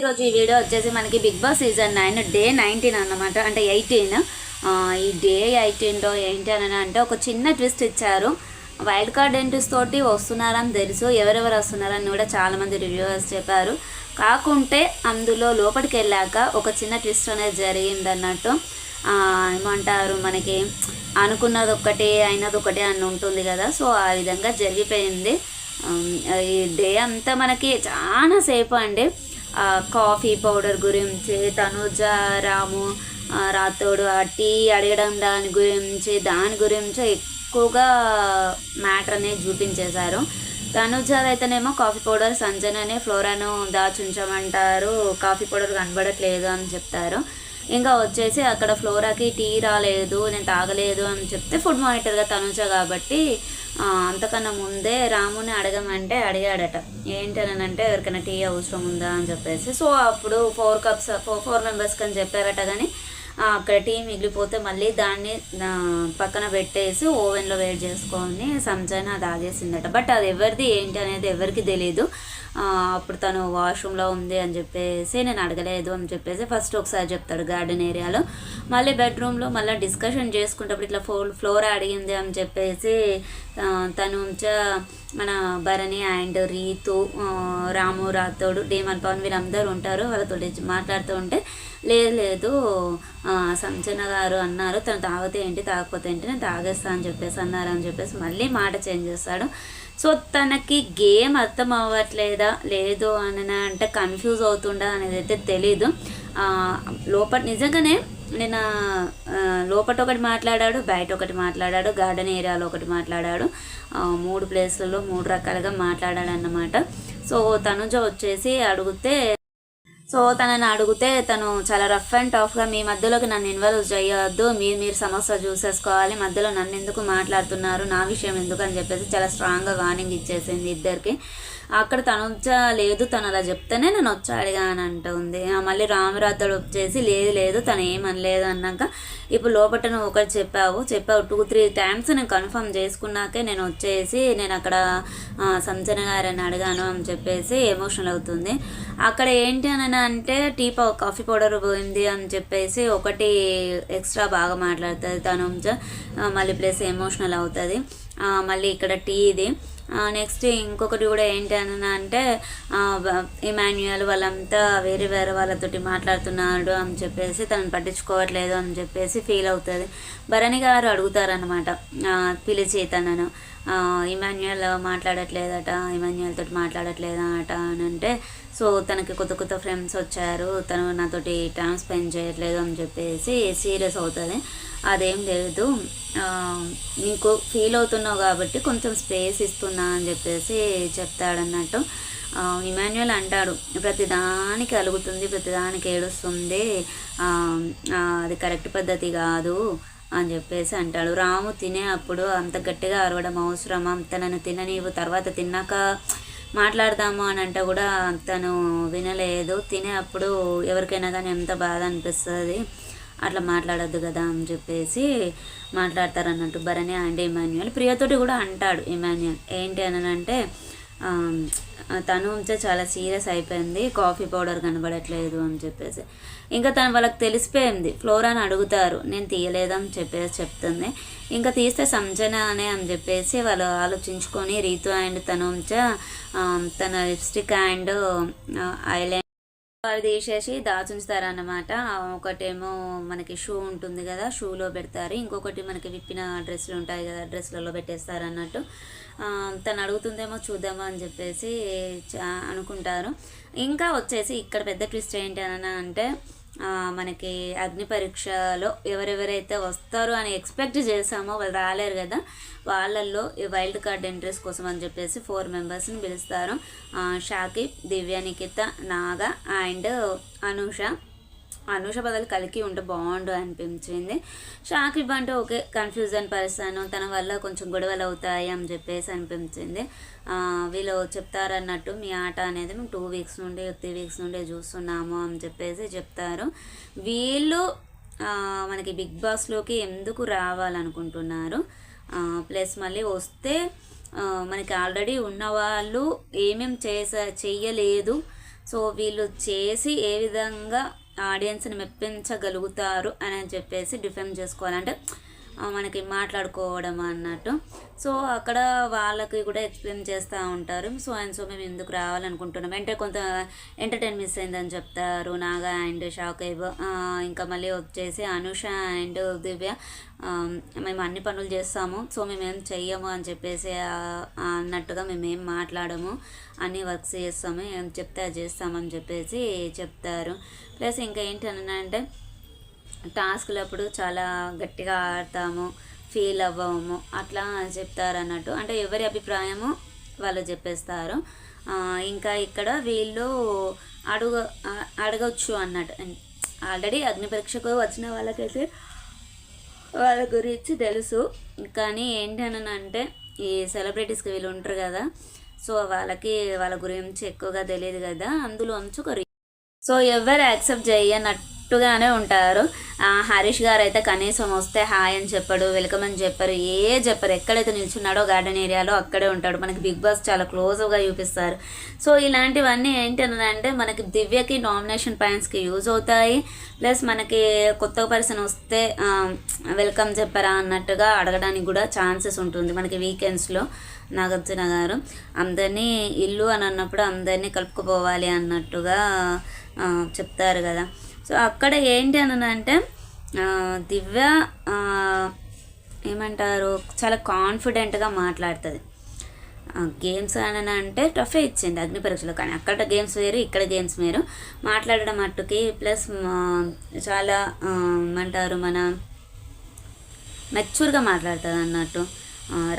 ఈరోజు ఈ వీడియో వచ్చేసి మనకి Bigg Boss season nine day nineteen అన్నమాట. అంటే ఎయిటీన్. ఈ డే ఎయిటీన్లో ఏంటి అని అంటే ఒక చిన్న ట్విస్ట్ ఇచ్చారు. వైల్డ్ కార్డ్ ఎంట్రీస్ తోటి వస్తున్నారని తెలుసు. ఎవరెవరు వస్తున్నారని కూడా చాలామంది రివ్యూవర్స్ చెప్పారు. కాకుంటే అందులో లోపలికి వెళ్ళాక ఒక చిన్న ట్విస్ట్ అనేది జరిగింది అన్నట్టు ఏమంటారు మనకి అనుకున్నది ఒకటి అయినది ఒకటి అని ఉంటుంది కదా. సో ఆ విధంగా జరిగిపోయింది. ఈ డే అంతా మనకి చాలా సేపు అండి. కాఫీ పౌడర్ గురించి తనుజ రాము రాతోడు ఆ టీ అడగడం దాని గురించి దాని గురించి ఎక్కువగా మ్యాటర్ అనేది చూపించేశారు. తనుజ అయితేనేమో కాఫీ పౌడర్ సంజననే ఫ్లోరాను దాచుంచమంటారు. కాఫీ పౌడర్ కనబడట్లేదు అని చెప్తారు. ఇంకా వచ్చేసి అక్కడ ఫ్లోరాకి టీ రాలేదు నేను తాగలేదు అని చెప్తే ఫుడ్ మానిటర్గా తనుజ కాబట్టి అంతకన్నా ముందే రాముని అడగమంటే అడిగాడట. ఏంటనంటే అంటే ఎవరికైనా టీ అవసరం ఉందా అని చెప్పేసి. సో అప్పుడు ఫోర్ కప్స్ ఫోర్ ఫోర్ మెంబర్స్కి అని చెప్పారట కానీ అక్కడ టీ మిగిలిపోతే మళ్ళీ దాన్ని పక్కన పెట్టేసి ఓవెన్లో వేడి చేసుకొని సంజన తాగేసిందట. బట్ అది ఎవరిది ఏంటి అనేది ఎవరికి తెలియదు అప్పుడు తను వాష్రూమ్లో ఉంది అని చెప్పేసి నేను అడగలేదు అని చెప్పేసి ఫస్ట్ ఒకసారి చెప్తాడు గార్డెన్ ఏరియాలో మళ్ళీ బెడ్రూమ్లో మళ్ళీ డిస్కషన్ చేసుకుంటప్పుడు ఇట్లా ఫోర్ ఫ్లోర్ అడిగింది అని చెప్పేసి తను మన భరణి అండ్ రీతు రాము రాతోడు డేమన్ పవన్ వీళ్ళందరూ ఉంటారు. వాళ్ళతో మాట్లాడుతూ ఉంటే లేదు లేదు సంచన గారు అన్నారు. తను తాగితే ఏంటి తాగకపోతే ఏంటి నేను తాగేస్తా అని చెప్పేసి అన్నారు అని చెప్పేసి మళ్ళీ మాట చేంజ్ చేస్తాడు. సో తనకి గేమ్ అర్థం అవ్వట్లేదా లేదు అని అంటే కన్ఫ్యూజ్ అవుతుండా అనేది అయితే తెలీదు లోపల నిజంగానే నేను లోపట ఒకటి మాట్లాడాడు బయట ఒకటి మాట్లాడాడు గార్డెన్ ఏరియాలో ఒకటి మాట్లాడాడు. మూడు ప్లేస్లలో మూడు రకాలుగా మాట్లాడాడు అన్నమాట సో తనుజ వచ్చేసి అడిగితే సో తనని అడిగితే తను చాలా రఫ్ అండ్ టఫ్గా మీ మధ్యలోకి నన్ను ఇన్వాల్వ్ చేయొద్దు. మీరు మీరు సమస్య చూసేసుకోవాలి. మధ్యలో నన్ను ఎందుకు మాట్లాడుతున్నారు? నా విషయం ఎందుకు? అని చెప్పేసి చాలా స్ట్రాంగ్గా వార్నింగ్ ఇచ్చేసింది ఇద్దరికి. అక్కడ తను లేదు తను అలా చెప్తేనే నేను వచ్చి అడిగాను అంటుంది మళ్ళీ రామరాతడు వచ్చేసి లేదు లేదు తను ఏమనలేదు అన్నాక ఇప్పుడు లోపల నువ్వు ఒకటి చెప్పావు. చెప్పావు టూ త్రీ టైమ్స్ నేను కన్ఫర్మ్ చేసుకున్నాకే నేను వచ్చేసి నేను అక్కడ సంచన గారని అడిగాను అని చెప్పేసి ఎమోషనల్ అవుతుంది. అక్కడ ఏంటి అని అంటే టీ పౌ కాఫీ పౌడర్ పోయింది అని చెప్పేసి ఒకటి ఎక్స్ట్రా బాగా మాట్లాడుతుంది తను మళ్ళీ ప్లస్ ఎమోషనల్ అవుతుంది. మళ్ళీ ఇక్కడ టీ ఇది. నెక్స్ట్ ఇంకొకటి కూడా ఏంటి అంటే ఇమాన్యుయల్ వాళ్ళంతా వేరే వేరే వాళ్ళతోటి మాట్లాడుతున్నాడు అని చెప్పేసి తను పట్టించుకోవట్లేదు అని చెప్పేసి ఫీల్ అవుతుంది. భరణి గారు అడుగుతారనమాట పిలిచి తనను. ఇమాన్యుయల్ మాట్లాడట్లేదట ఇమాన్యుయల్ తోటి మాట్లాడట్లేదట అని అంటే సో తనకి కొత్త కొత్త ఫ్రెండ్స్ వచ్చారు తను నాతోటి టైం స్పెండ్ చేయట్లేదు అని చెప్పేసి సీరియస్ అవుతుంది. అదేం లేదు. నీకు ఫీల్ అవుతున్నావు కాబట్టి కొంచెం స్పేస్ ఇస్తున్నా అని చెప్పేసి చెప్తాడన్నట్టు. ఇమాన్యుయల్ అంటాడు ప్రతిదానికి అలుగుతుంది ప్రతిదానికి ఏడుస్తుంది. అది కరెక్ట్ పద్ధతి కాదు. అని చెప్పేసి అంటాడు. రాము తినే అప్పుడు అంత గట్టిగా అరవడం అవసరమా తనను తిననీవు. తర్వాత తిన్నాక మాట్లాడదాము అని అంటే కూడా తను వినలేదు. తినే అప్పుడు ఎవరికైనా కానీ ఎంత బాధ అనిపిస్తుంది అట్లా మాట్లాడద్దు కదా అని చెప్పేసి మాట్లాడతారు అన్నట్టు భరణి అండ్ ఇమాన్యుయల్ ప్రియతోటి కూడా అంటాడు ఇమాన్యుయల్. ఏంటి అని అంటే తను ఉంచే చాలా సీరియస్ అయిపోయింది. కాఫీ పౌడర్ కనబడట్లేదు అని చెప్పేసి. ఇంకా తను వాళ్ళకి తెలిసిపోయింది. ఫ్లోరాని అడుగుతారు. నేను తీయలేదని చెప్పేసి చెప్తుంది. ఇంకా తీస్తే సంజన అనే అని చెప్పేసి వాళ్ళు ఆలోచించుకొని రీతు అండ్ తను ఉంచ తన లిప్స్టిక్ అండ్ ఐలైన్ అవి తీసేసి దాచుంచుతారన్నమాట. ఒకటేమో మనకి షూ ఉంటుంది కదా షూలో పెడతారు. ఇంకొకటి మనకి విప్పిన డ్రెస్సులు ఉంటాయి కదా డ్రెస్లలో పెట్టేస్తారు అన్నట్టు తను అడుగుతుందేమో చూద్దామా అని చెప్పేసి చా- అనుకుంటారు. ఇంకా వచ్చేసి ఇక్కడ పెద్ద ట్విస్ట్ ఏంటి అని అంటే మనకి అగ్ని పరీక్షలో ఎవరెవరైతే వస్తారు అని ఎక్స్పెక్ట్ చేసామో వాళ్ళు రాలేరు కదా వాళ్ళల్లో ఈ వైల్డ్ కార్డ్ ఎంట్రీస్ కోసం అని చెప్పేసి ఫోర్ మెంబర్స్ని పిలుస్తారు. షాకిబ్ దివ్య నిఖిత నాగ అండ్ అనూష. అనూష బదులు కలికి ఉంటే బాగుండు అనిపించింది. షాకిబ్ అంటే ఓకే కన్ఫ్యూజన్ పర్సన్ తన వల్ల కొంచెం గొడవలు అవుతాయి అని చెప్పేసి అనిపించింది. వీళ్ళు చెప్తారన్నట్టు మీ ఆట అనేది మేము టూ వీక్స్ నుండి త్రీ వీక్స్ నుండి చూస్తున్నాము అని చెప్పేసి చెప్తారు. వీళ్ళు మనకి బిగ్ బాస్లోకి ఎందుకు రావాలనుకుంటున్నారు? ప్లస్ మళ్ళీ వస్తే మనకి ఆల్రెడీ ఉన్నవాళ్ళు ఏమేం చేసా చెయ్యలేదు. సో వీళ్ళు చేసి ఏ విధంగా ఆడియన్స్ని మెప్పించగలుగుతారు అని చెప్పేసి డిఫెండ్ చేసుకోవాలంటే మనకి మాట్లాడుకోవడం అన్నట్టు. సో అక్కడ వాళ్ళకి కూడా ఎక్స్ప్లెయిన్ చేస్తూ ఉంటారు. సో అండ్ సో మేము ఎందుకు రావాలనుకుంటున్నాం? అంటే కొంత ఎంటర్టైన్ మిస్ అయిందని చెప్తారు. నాగా అండ్ షాకేబ్ ఇంకా మళ్ళీ వచ్చేసి అనుష అండ్ దివ్య మేము అన్ని పనులు చేస్తాము. సో మేమేం చెయ్యము అని చెప్పేసి అన్నట్టుగా మేమేం మాట్లాడము. అన్ని వర్క్స్ చేస్తాము. ఏం చెప్తే అది చేస్తామని చెప్పేసి చెప్తారు. ప్లస్ ఇంకా ఏంటని అంటే టాస్క్లప్పుడు చాలా గట్టిగా ఆడతాము ఫీల్ అవ్వము అట్లా చెప్తారు అన్నట్టు అంటే ఎవరి అభిప్రాయము వాళ్ళు చెప్పేస్తారు. ఇంకా ఇక్కడ వీళ్ళు అడుగ అడగచ్చు అన్నట్టు. ఆల్రెడీ అగ్ని పరీక్షకు వచ్చిన వాళ్ళకైతే వాళ్ళ గురించి తెలుసు. కానీ ఏంటని అంటే ఈ సెలబ్రిటీస్కి వీళ్ళు ఉంటారు కదా సో వాళ్ళకి వాళ్ళ గురించి ఎక్కువగా తెలియదు కదా అందులో ఒకరు సో ఎవరు యాక్సెప్ట్ చేయనట్టు చేయనట్టుగానే ఉంటారు. హరీష్ గారు అయితే కనీసం వస్తే హాయ్ అని చెప్పడు వెల్కమ్ అని చెప్పారు ఏ చెప్పరు. ఎక్కడైతే నిల్చున్నాడో గార్డెన్ ఏరియాలో అక్కడే ఉంటాడు. మనకి బిగ్ బాస్ చాలా క్లోజ్గా చూపిస్తారు. సో ఇలాంటివన్నీ ఏంటంటే మనకి దివ్యకి నామినేషన్ పాయింట్స్కి యూజ్ అవుతాయి. ప్లస్ మనకి కొత్త పర్సన్ వస్తే వెల్కమ్ చెప్పరా అన్నట్టుగా అడగడానికి కూడా ఛాన్సెస్ ఉంటుంది. మనకి వీకెండ్స్లో నాగార్జున గారు. అందరినీ ఇల్లు అని అన్నప్పుడు అందరినీ కలుపుకుపోవాలి అన్నట్టుగా చెప్తారు కదా. సో అక్కడ ఏంటి అని అంటే దివ్య ఏమంటారు చాలా కాన్ఫిడెంట్గా మాట్లాడుతుంది. గేమ్స్ అని అంటే టఫే ఇచ్చింది అగ్ని పరీక్షలో కానీ అక్కడ గేమ్స్ వేరు ఇక్కడ గేమ్స్ వేరు. మాట్లాడడం మట్టుకి ప్లస్ చాలా ఏమంటారు మన మెచ్యూర్గా మాట్లాడుతుంది అన్నట్టు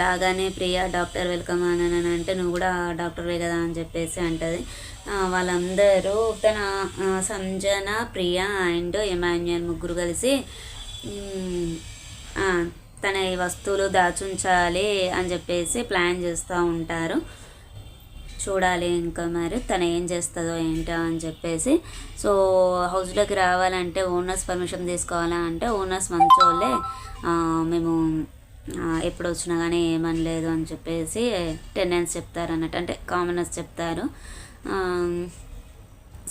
రాగానే ప్రియా డాక్టర్ వెల్కమ్ అని అని అంటే నువ్వు కూడా డాక్టర్వే కదా అని చెప్పేసి అంటది. వాళ్ళందరూ తన సంజన ప్రియా అండ్ ఎమాన్యుయల్ ముగ్గురు కలిసి తన ఈ వస్తువులు దాచుంచాలి అని చెప్పేసి ప్లాన్ చేస్తూ ఉంటారు. చూడాలి ఇంకా మరి తను ఏం చేస్తుందో ఏంటో అని చెప్పేసి. సో హౌస్లోకి రావాలంటే ఓనర్స్ పర్మిషన్ తీసుకోవాలా అంటే ఓనర్స్ మంచోళ్ళే. మేము ఎప్పుడు వచ్చినా కానీ ఏమనలేదు అని చెప్పేసి టెండెన్స్ చెప్తారు అన్నట్టు అంటే కామనర్స్ చెప్తారు.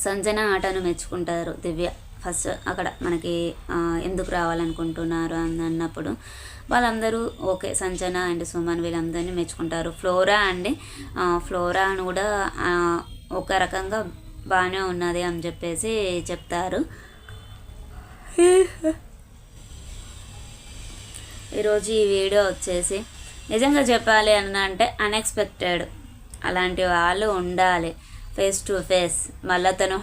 సంజన ఆటను మెచ్చుకుంటారు దివ్య. ఫస్ట్ అక్కడ మనకి ఎందుకు రావాలనుకుంటున్నారు అని అన్నప్పుడు వాళ్ళందరూ ఓకే సంజన అండ్ సుమన్ వీళ్ళందరినీ మెచ్చుకుంటారు. ఫ్లోరా అండి ఫ్లోరా అని కూడా ఒక రకంగా బాగానే ఉన్నది అని చెప్పేసి చెప్తారు. ఈరోజు ఈ వీడియో వచ్చేసి నిజంగా చెప్పాలి అని అంటే అన్ఎక్స్పెక్టెడ్ అలాంటి వాళ్ళు ఉండాలి. ఫేస్ టు ఫేస్ మళ్ళీ తను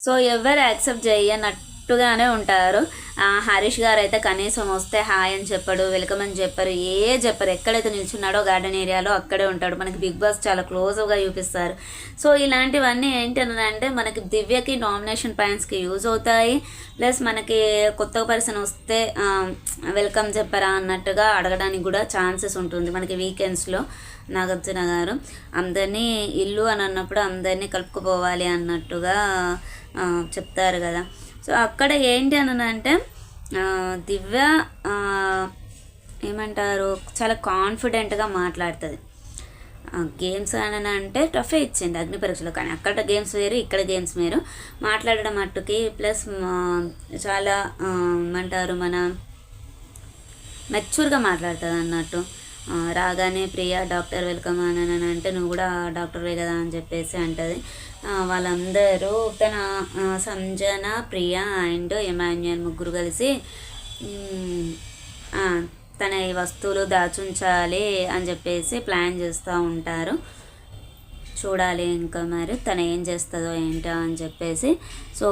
సో ఎవరు యాక్సెప్ట్ చేయనట్టు చేయనట్టుగానే ఉంటారు. హరీష్ గారు అయితే కనీసం వస్తే హాయ్ అని చెప్పడు వెల్కమ్ అని చెప్పారు ఏ చెప్పరు. ఎక్కడైతే నిల్చున్నాడో గార్డెన్ ఏరియాలో అక్కడే ఉంటాడు. మనకి బిగ్ బాస్ చాలా క్లోజ్గా చూపిస్తారు. సో ఇలాంటివన్నీ ఏంటంటే మనకి దివ్యకి నామినేషన్ పాయింట్స్కి యూజ్ అవుతాయి. ప్లస్ మనకి కొత్త పర్సన్ వస్తే వెల్కమ్ చెప్పరా అన్నట్టుగా అడగడానికి కూడా ఛాన్సెస్ ఉంటుంది. మనకి వీకెండ్స్లో నాగార్జున గారు. అందరినీ ఇల్లు అని అన్నప్పుడు అందరినీ కలుపుకుపోవాలి అన్నట్టుగా చెప్తారు కదా. సో అక్కడ ఏంటి అని అంటే దివ్య ఏమంటారు చాలా కాన్ఫిడెంట్గా మాట్లాడుతుంది. గేమ్స్ అని అంటే టఫే ఇచ్చింది అగ్ని పరీక్షలో కానీ అక్కడ గేమ్స్ వేరు ఇక్కడ గేమ్స్ వేరు. మాట్లాడడం మట్టుకి ప్లస్ చాలా ఏమంటారు మన మెచ్యూర్గా మాట్లాడుతుంది అన్నట్టు రాగానే ప్రియా డాక్టర్ వెల్కమ్ అని అని అంటే నువ్వు కూడా డాక్టర్వే కదా అని చెప్పేసి అంటది. వాళ్ళందరూ తన సంజన ప్రియా అండ్ ఎమాన్యుయల్ ముగ్గురు కలిసి తన ఈ వస్తువులు దాచుంచాలి అని చెప్పేసి ప్లాన్ చేస్తూ ఉంటారు. చూడాలి ఇంకా మరి తను ఏం చేస్తుందో ఏంటో అని చెప్పేసి. సో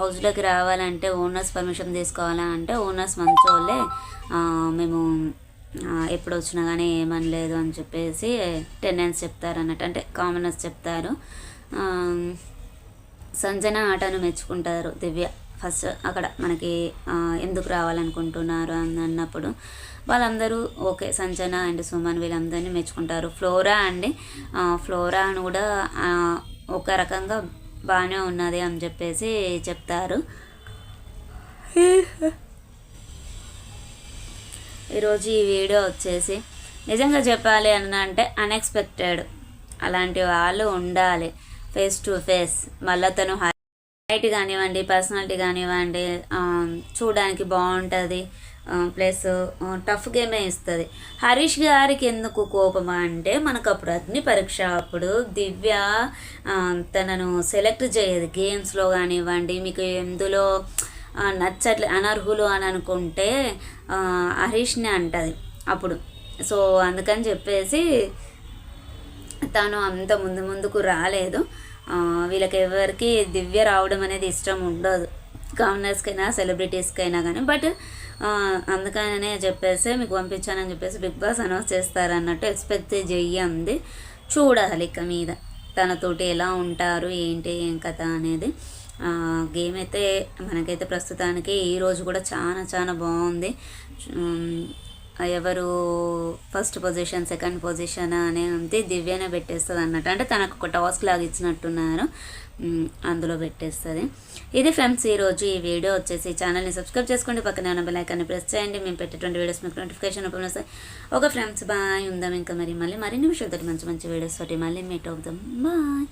హౌస్లోకి రావాలంటే ఓనర్స్ పర్మిషన్ తీసుకోవాలా అంటే ఓనర్స్ మంచోళ్ళే. మేము ఎప్పుడు వచ్చినా కానీ ఏమనలేదు అని చెప్పేసి టెండెన్స్ చెప్తారు అన్నట్టు అంటే కామనర్స్ చెప్తారు. సంజన ఆటను మెచ్చుకుంటారు దివ్య. ఫస్ట్ అక్కడ మనకి ఎందుకు రావాలనుకుంటున్నారు అని అన్నప్పుడు వాళ్ళందరూ ఓకే సంజన అండ్ సుమన్ వీళ్ళందరినీ మెచ్చుకుంటారు. ఫ్లోరా అండి ఫ్లోరా అని కూడా ఒక రకంగా బాగానే ఉన్నది అని చెప్పేసి చెప్తారు. ఈరోజు ఈ వీడియో వచ్చేసి నిజంగా చెప్పాలి అని అంటే అన్ఎక్స్పెక్టెడ్ అలాంటి వాళ్ళు ఉండాలి. ఫేస్ టు ఫేస్ మళ్ళీ తను హైట్ కానివ్వండి పర్సనాలిటీ కానివ్వండి చూడడానికి బాగుంటుంది. ప్లస్ టఫ్ గేమే ఇస్తుంది. హరీష్ గారికి ఎందుకు కోపం అంటే మనకు అప్పుడు అగ్ని పరీక్ష అప్పుడు దివ్య తనను సెలెక్ట్ చేయదు. గేమ్స్లో కానివ్వండి మీకు ఎందులో నచ్చట్లే అనర్హులు అని అనుకుంటే హరీష్ని అంటది అప్పుడు. సో అందుకని చెప్పేసి తను అంత ముందు ముందుకు రాలేదు. వీళ్ళకి ఎవరికి దివ్య రావడం అనేది ఇష్టం ఉండదు. గవర్నర్స్కైనా సెలబ్రిటీస్కైనా కానీ. బట్ అందుకనే చెప్పేసి మీకు పంపించానని చెప్పేసి బిగ్ బాస్ అనౌన్స్ చేస్తారన్నట్టు ఎక్స్పెక్ట్ చెయ్యంది చూడాలి ఇక మీద తనతోటి ఎలా ఉంటారు ఏంటి ఏం కథ అనేది. గేమ్ అయితే మనకైతే ప్రస్తుతానికి ఈ రోజు కూడా చాలా చాలా బాగుంది. ఎవరు ఫస్ట్ పొజిషన్ సెకండ్ పొజిషన్ అనే ఉంది దివ్యనే పెట్టేస్తుంది అన్నట్టు. అంటే తనకు ఒక టాస్క్ లాగా ఇచ్చినట్టున్నారు. అందులో పెట్టేస్తుంది. ఇది ఫ్రెండ్స్ ఈరోజు ఈ వీడియో వచ్చేసి ఛానల్ని సబ్స్క్రైబ్ చేసుకోండి. పక్కనే ఉన్న బెల్ఐకాన్ని ప్రెస్ చేయండి. మేము పెట్టేటువంటి వీడియోస్ మీకు నోటిఫికేషన్ ఓపెన్ వస్తాయి. ఒక ఫ్రెండ్స్ బాయ్. ఉందాం ఇంకా మరి మళ్ళీ మరిన్ని విషయాలతో మంచి మంచి వీడియోస్ తోటి మళ్ళీ మీట్ అవుతాం బాయ్